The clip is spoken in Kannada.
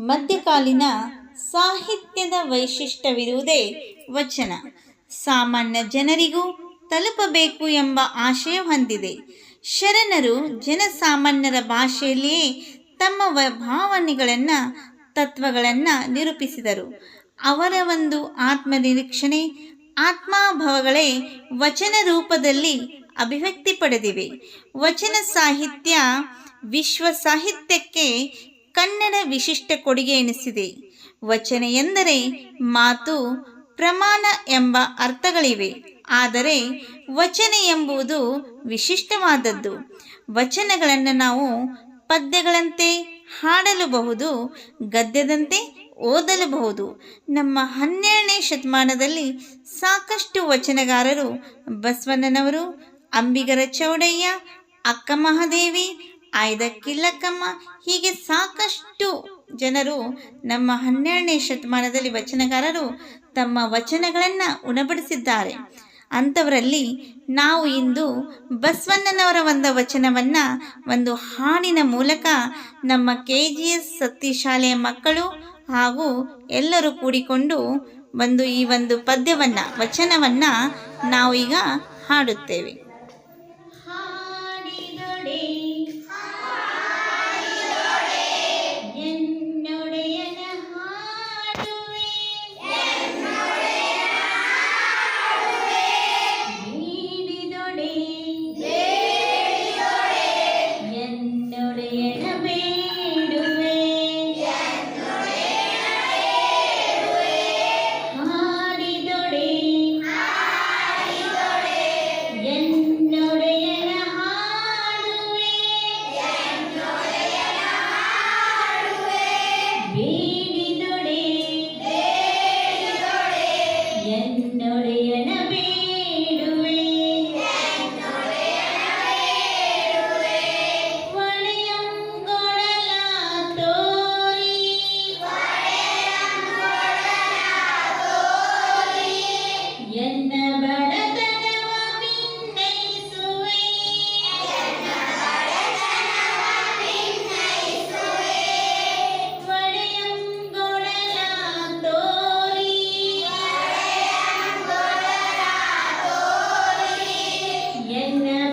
ಮಧ್ಯಕಾಲೀನ ಸಾಹಿತ್ಯದ ವೈಶಿಷ್ಟ್ಯವಿರುವುದೇ ವಚನ. ಸಾಮಾನ್ಯ ಜನರಿಗೂ ತಲುಪಬೇಕು ಎಂಬ ಆಶಯ ಹೊಂದಿದೆ. ಶರಣರು ಜನಸಾಮಾನ್ಯರ ಭಾಷೆಯಲ್ಲಿಯೇ ತಮ್ಮ ಭಾವನೆಗಳನ್ನು, ತತ್ವಗಳನ್ನು ನಿರೂಪಿಸಿದರು. ಅವರ ಒಂದು ಆತ್ಮನಿರೀಕ್ಷಣೆ, ಆತ್ಮಾಭಾವಗಳೇ ವಚನ ರೂಪದಲ್ಲಿ ಅಭಿವ್ಯಕ್ತಿ ಪಡೆದಿವೆ. ವಚನ ಸಾಹಿತ್ಯ ವಿಶ್ವ ಸಾಹಿತ್ಯಕ್ಕೆ ಕನ್ನಡ ವಿಶಿಷ್ಟ ಕೊಡುಗೆ ಎನಿಸಿದೆ. ವಚನ ಎಂದರೆ ಮಾತು, ಪ್ರಮಾಣ ಎಂಬ ಅರ್ಥಗಳಿವೆ. ಆದರೆ ವಚನ ಎಂಬುದು ವಿಶಿಷ್ಟವಾದದ್ದು. ವಚನಗಳನ್ನು ನಾವು ಪದ್ಯಗಳಂತೆ ಹಾಡಲುಬಹುದು, ಗದ್ಯದಂತೆ ಓದಲಬಹುದು. ನಮ್ಮ ಹನ್ನೆರಡನೇ ಶತಮಾನದಲ್ಲಿ ಸಾಕಷ್ಟು ವಚನಗಾರರು ಬಸವಣ್ಣನವರು, ಅಂಬಿಗರ ಚೌಡಯ್ಯ, ಅಕ್ಕ ಮಹಾದೇವಿ ಆಯ್ದ ಕಿಲ್ಲಕ್ಕಮ್ಮ ಹೀಗೆ ಸಾಕಷ್ಟು ಜನರು ನಮ್ಮ ಹನ್ನೆರಡನೇ ಶತಮಾನದಲ್ಲಿ ವಚನಗಾರರು ತಮ್ಮ ವಚನಗಳನ್ನು ಉಣಬಡಿಸಿದ್ದಾರೆ. ಅಂಥವರಲ್ಲಿ ನಾವು ಇಂದು ಬಸವಣ್ಣನವರ ಒಂದು ವಚನವನ್ನು, ಒಂದು ಹಾಡಿನ ಮೂಲಕ ನಮ್ಮ ಕೆ ಜಿ ಎಸ್ ಸತ್ತಿ ಶಾಲೆಯ ಮಕ್ಕಳು ಹಾಗೂ ಎಲ್ಲರೂ ಕೂಡಿಕೊಂಡು ಒಂದು ಈ ಒಂದು ಪದ್ಯವನ್ನು, ವಚನವನ್ನು ನಾವು ಈಗ ಹಾಡುತ್ತೇವೆ. என்ன